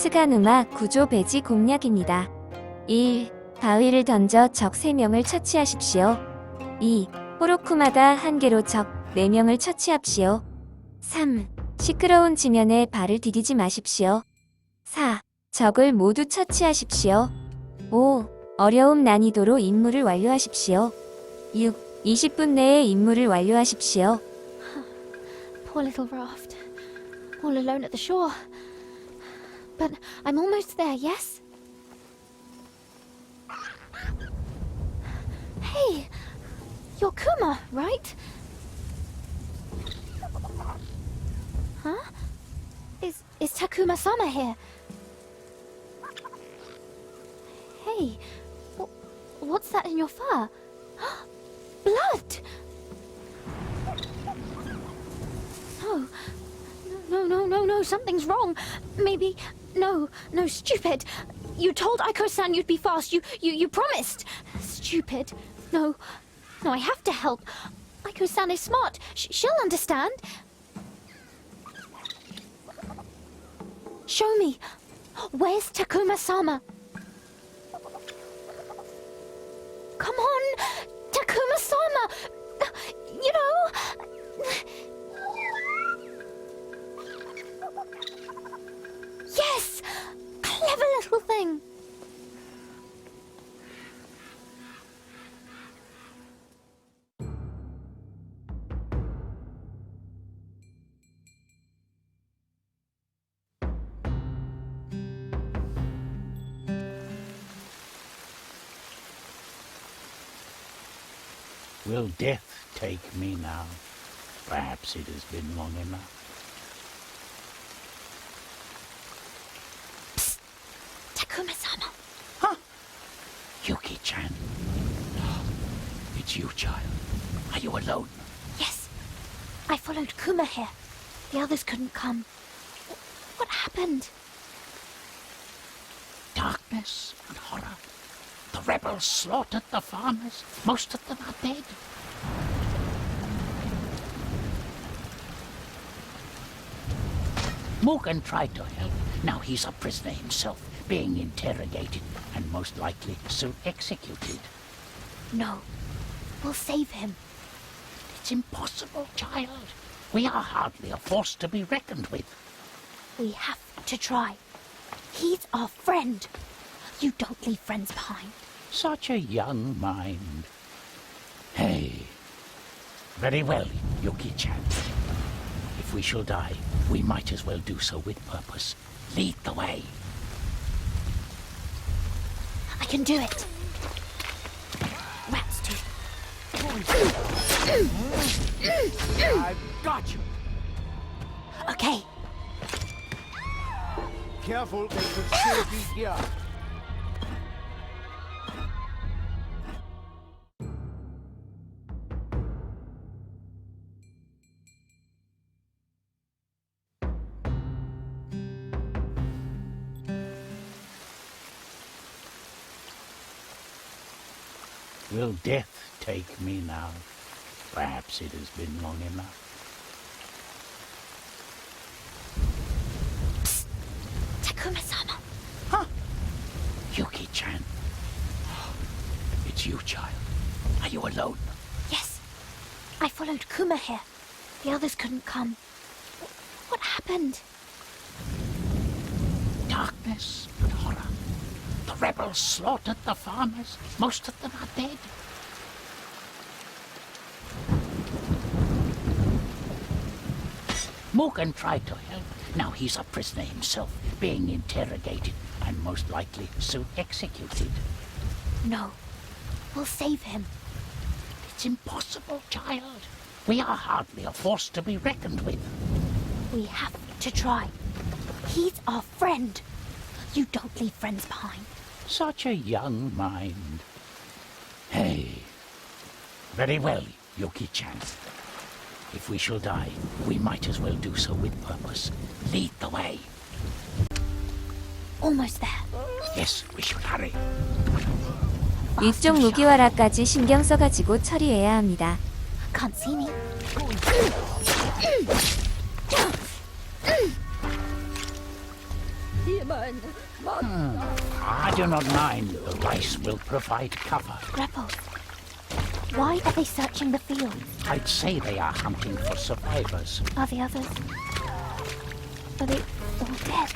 스가누마 구조 배지 공략입니다. 1. 바위를 던져 적 3명을 처치하십시오. 2. 호로쿠마다 한 개로 적 4명을 처치합시오. 3. 시끄러운 지면에 발을 디디지 마십시오. 4. 적을 모두 처치하십시오. 5. 어려움 난이도로 임무를 완료하십시오. 6. 20분 내에 임무를 완료하십시오. Poor little raft. All alone at the shore. But I'm almost there, yes? Hey! You're Kuma, right? Huh? Is is Takuma Sama here? Hey, wh- what's that in your fur? Blood! No, no, no, no, no, something's wrong. Maybe, no, no, stupid. You told Aiko-san you'd be fast. You, you, you promised. Stupid. No, no, I have to help. Aiko-san is smart. Sh- she'll understand. Show me. Where's Takuma-sama? Come on, Takuma-sama. You know. Yes! Clever little thing! Will death take me now? Perhaps it has been long enough. Takuma-sama. Yuki-chan. It's you, child. Are you alone? Yes. I followed Kuma here. The others couldn't come. What happened? Darkness and horror. The rebels slaughtered the farmers. Most of them are dead. Morgan tried to help. Now he's a prisoner himself, being interrogated and most likely soon executed. No. We'll save him. It's impossible, child. We are hardly a force to be reckoned with. We have to try. He's our friend. You don't leave friends behind. Such a young mind. Hey. Very well, Yuki-chan. If we shall die, we might as well do so with purpose. Lead the way. I can do it. Rat's tooth. I've got you. Okay. Careful, they could still be here. Will death take me now? Perhaps it has been long enough. Takuma-sama. Huh? Yuki-chan. It's you, child. Are you alone? Yes. I followed Kuma here. The others couldn't come. What happened? Darkness and horror. The rebels slaughtered the farmers. Most of them are dead. Morgan tried to help. Now he's a prisoner himself, being interrogated and most likely soon executed. No. We'll save him. It's impossible, child. We are hardly a force to be reckoned with. We have to try. He's our friend. You don't leave friends behind. Such a young mind. Hey. Very well, Yuki-chan. If we shall die, we might as well do so with purpose. Lead the way. Almost there. Yes, we should hurry. 위쪽 무기화라까지 신경 써가지고 처리해야 합니다. Can't see me. Here I do not mind. The rice will provide cover. Rebels. Why are they searching the fields? I'd say they are hunting for survivors. Are the others? Are they all dead?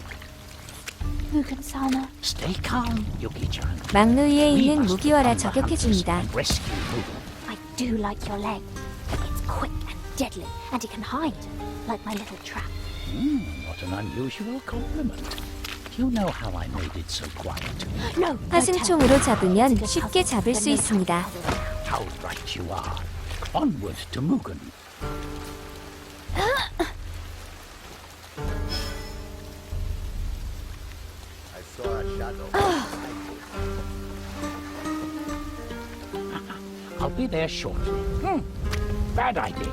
Mugen Sama. Stay calm, Yuki-chan. 막루 위에 We 있는 must 무기화라 find the hunters 저격해줍니다. and rescue Mugen. I do like your leg. It's quick and deadly, and it can hide, like my little trap. Hmm, what an unusual compliment. You know how I made it so quiet. No, don't tell. 화승총으로 잡으면 It's a good 쉽게 puzzle, 잡을 but 수 no 있습니다. puzzle. How right you are. Onward to Mugen. I saw a shadow. I'll be there shortly. Hmm. Bad idea.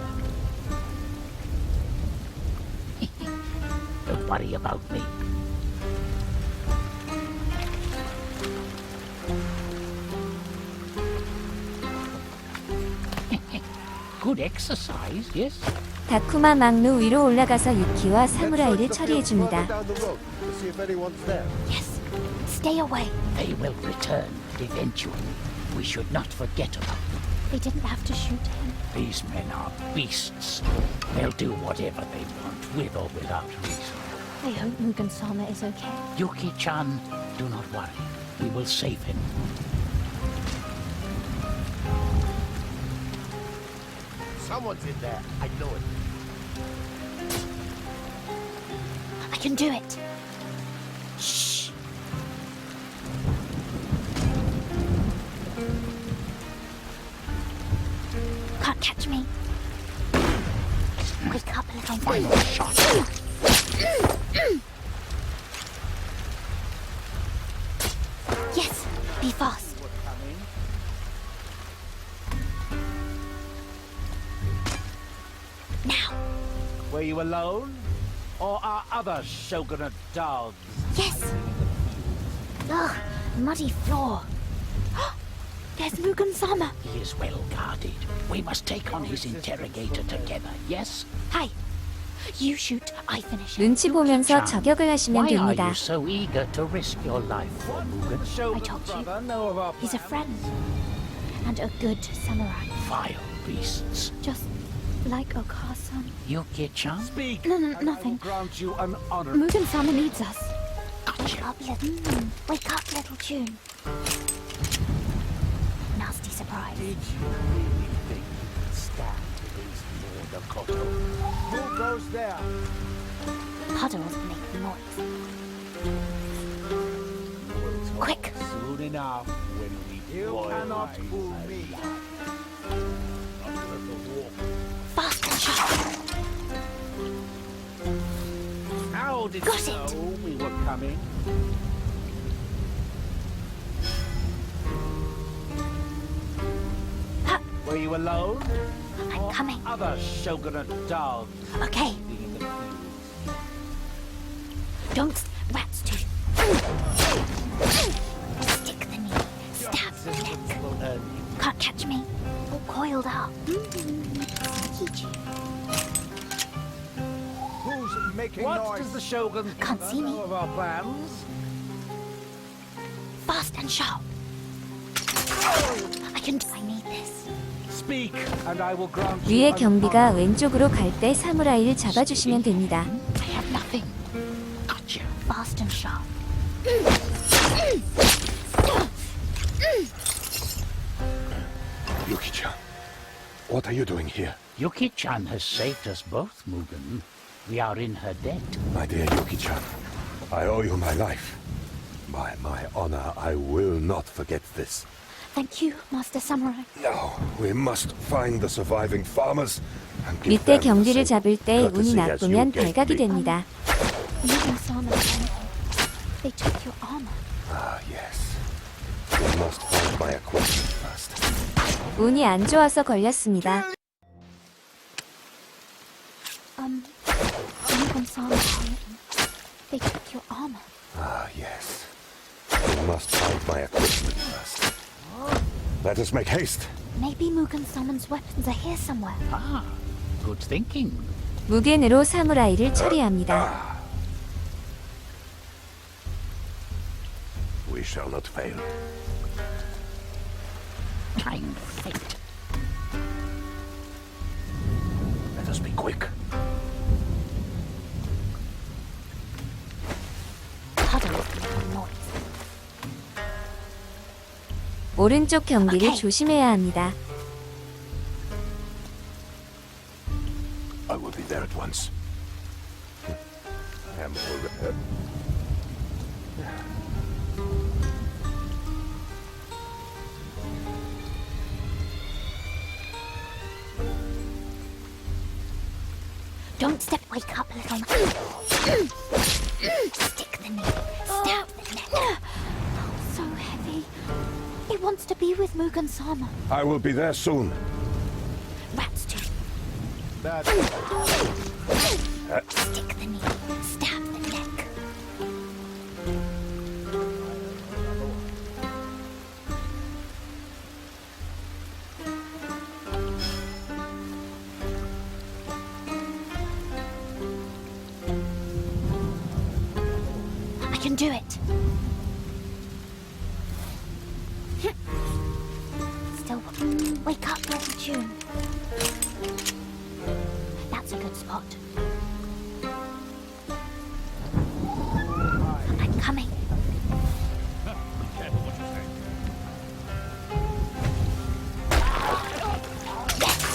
Don't worry about me. Good exercise, yes? 다쿠마 막루 위로 올라가서 유키와 사무라이를 Let's search the 처리해줍니다. field further down the road to see if anyone's there. Yes, stay away. They will return eventually. We should not forget about them. They didn't have to shoot him. These men are beasts. They'll do whatever they want, with or without reason. I hope Mugen Sama is okay. Yuki-chan, do not worry. We will save him. Someone's in there. I know it. I can do it. Shh. Can't catch me. Wake up, little Final shot. Yes, be fast. Were you alone? Or are other shogunate dogs? yes. Ugh, muddy floor. There's Mugen Sama. He is well guarded. We must take on his interrogator together, yes? Hi. You shoot, I finish him. 눈치 보면서 저격을 하시면 Why are 됩니다. you so eager to risk your life for Mugen? The shogun's told you. brother know of our He's a friend. And a good samurai. Vile beasts. Just like Okasan. Yuki-chan? Speak, No, no, and I will nothing. grant you an honor. Mugen Sama needs us. Wake up, little. Mm, wake up, little tune. Nasty surprise. Did you really think you could stand against Mordokoto? Who goes there? Puddles make noise. Quick. Soon enough when we You cannot fool me. How did Got you it. know we were coming? Ha, Were you alone? I'm Or coming. Other shogunate dogs Okay, living in the fields. don't what noise? does the shogun Can't see me. know of our plans? Fast and sharp. I can. I need this. Speak, and I will grant you 위에 경비가. 왼쪽으로 갈 때 사무라이를 잡아주시면 됩니다. I have nothing. Gotcha. Fast and sharp. Yuki-chan, what are you doing here? Yuki-chan has saved us both, Mugen. We are in her debt. My dear Yuki-chan, I owe you my life. By my honor, I will not forget this. Thank you, Master Samurai. Now, we must find the surviving farmers and give them the 경비를 same 잡을 때 운이 나쁘면 발각이. 됩니다. Mugen Sama. They took your armor. Ah, yes. We must find my equipment first. 운이 안 좋아서 걸렸습니다. Mugen Sama sent me. They took your armor. Ah, yes. We must find my equipment first. Let us make haste. Maybe Mugen Summon's weapons are here somewhere. Ah, good thinking. 무겐으로 사무라이를 처리합니다. We shall not fail. Kind fate. Let us be quick. 오른쪽 경비를 오케이. 조심해야 합니다. I will be there at once. I am already. Don't step. Wake up, little man. Stick the knee. Wants to be with Mugen Sama. I will be there soon. Rats too. Stick the knee. Stab the neck. I can do it.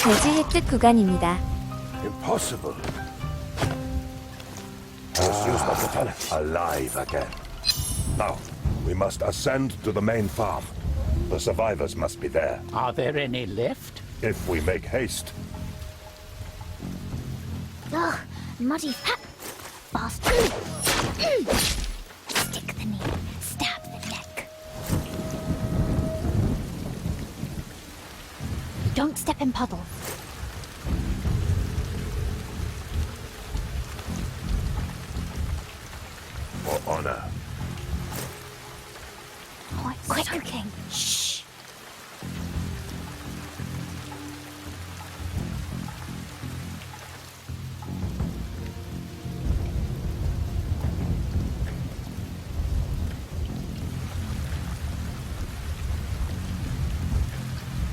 돼지 획득 구간입니다. Impossible. Monsieur Spotterton, alive again. Now, we must ascend to the main farm. The survivors must be there. Are there any left? If we make haste, Ugh, muddy fat. Fast. Don't step in puddles. for honor.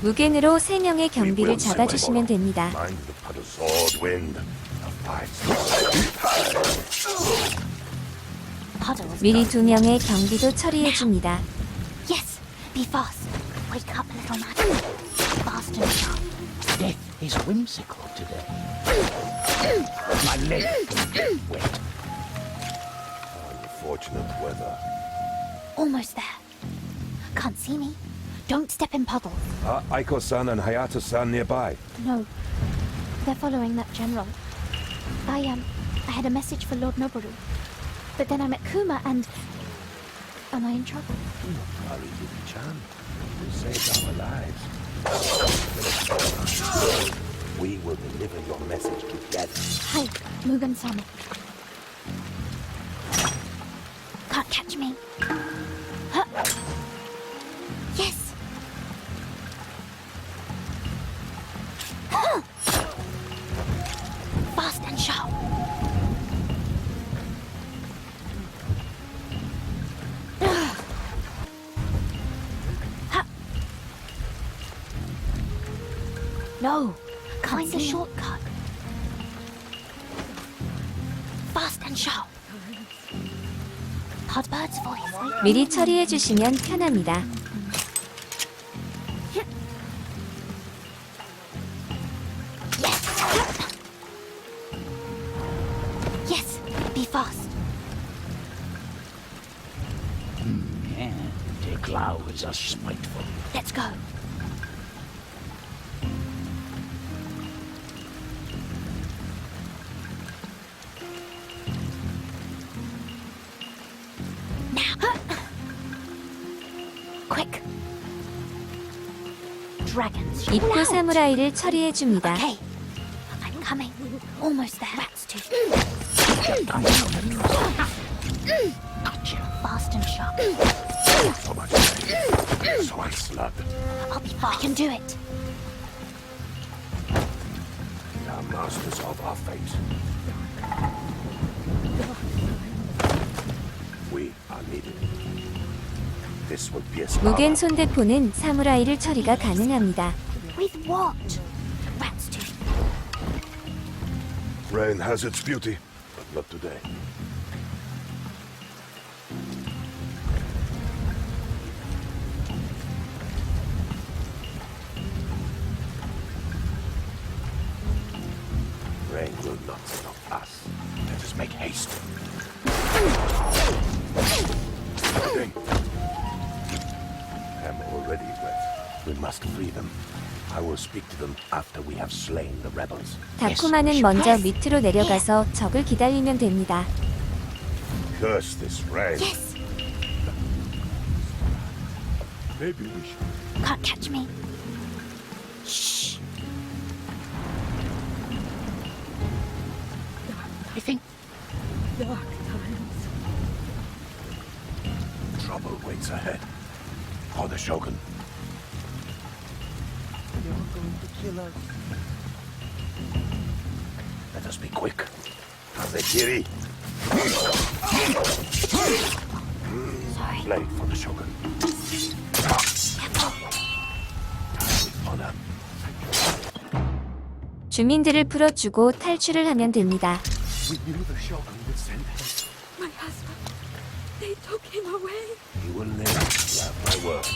무겐으로 3명의 We 경비를 잡아주시면. 됩니다. 미리 두 명의 경비도 처리해줍니다. Yes. Be fast. Wake up, little man. Fast and sharp. Death is whimsical today. My leg is wet. Unfortunate weather. Almost there. Can't see me. Don't step in puddles. Are Aiko-san and Hayato-san nearby? No. They're following that general. I, um, I had a message for Lord Noboru. But then I met Kuma and... Am I in trouble? Hurry, Yuki-chan. You saved our lives. We will deliver your message together. Hi, Mugen-sama. Can't catch me. Huh. No, find a shortcut. Fast and sharp. Hotbird's voice. 미리 처리해 주시면 편합니다. Dragons. 입구 Loud. 사무라이를 처리해줍니다. Okay. I'm coming. Almost there. Rats too. Gotcha. Fast and sharp. So much pain. So much blood. I'll be fast. I can do it. We are masters of our fate. We are needed. 무겐 손대포는 사무라이를 처리가 가능합니다. With what? Rain has its beauty, but not today. I will speak to them after we have slain the rebels. 다쿠마는 먼저 밑으로 내려가서 적을 기다리면 됩니다. Curse this rain. Yes! Maybe we should. Can't catch me. I think Trouble waits ahead. For the Shogun. Kill us. Let us be quick. Kazekiri. Sorry. Blade for the Shogun. With honor. 주민들을 풀어주고 탈출을 하면 됩니다. We knew the Shogun would send him. My husband. They took him away. He will live. You have my word.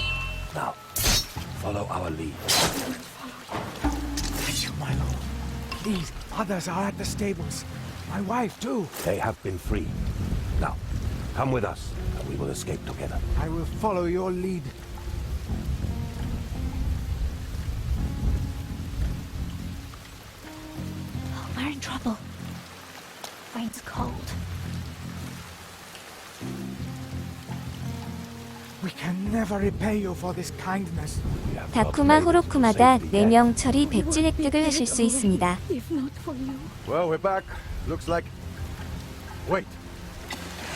Now, follow our lead. These others are at the stables. My wife, too. They have been freed. Now, come with us, and we will escape together. I will follow your lead. Oh, we're in trouble. Rain's cold. We can never repay you for this kindness. We have not 다쿠마 made it to 호로쿠마다 safety yet. 4명 처리 백지 획득을 하실 수 있습니다. If not for you. Well, we're back. Looks like. Wait.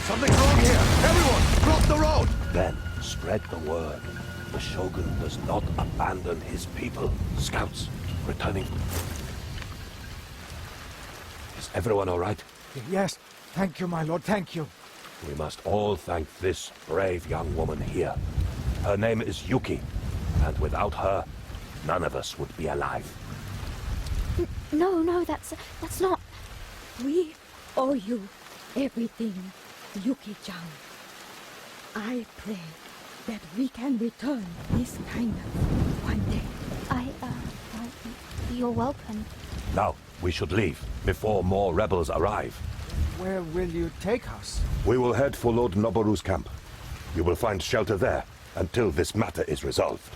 Something's wrong here. Everyone, block the road. Then spread the word. The Shogun does not abandon his people. Scouts, returning. Is everyone all right? Yes, thank you, my lord, thank you. We must all thank this brave young woman here. Her name is Yuki, and without her, none of us would be alive. No, no, that's that's not. We owe you everything, Yuki-chan. I pray that we can return this kindness one day. I uh, well, you're welcome. Now, we should leave before more rebels arrive. Where will you take us? We will head for Lord Noboru's camp. You will find shelter there until this matter is resolved.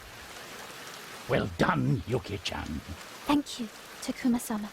well done, Yuki-chan. Thank you, Takuma-sama.